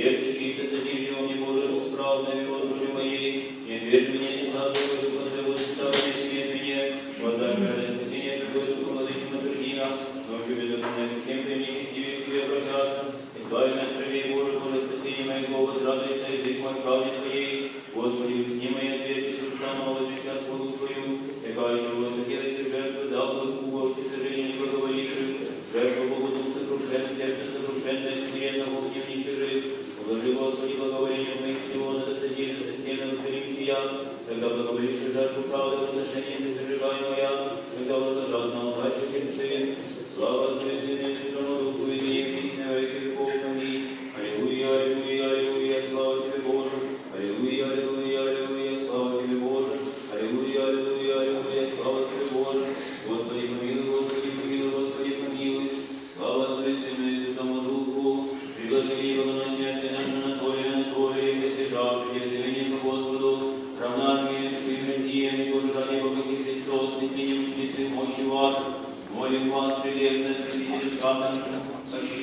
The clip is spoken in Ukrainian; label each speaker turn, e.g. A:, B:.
A: Сердце чисто задержи, он не может исправно, и вот, Боже моей, не отвежь меня, не надо, Maria, der Gabriel Schönheit-Pokal, вашей, молим вас, прилежно следите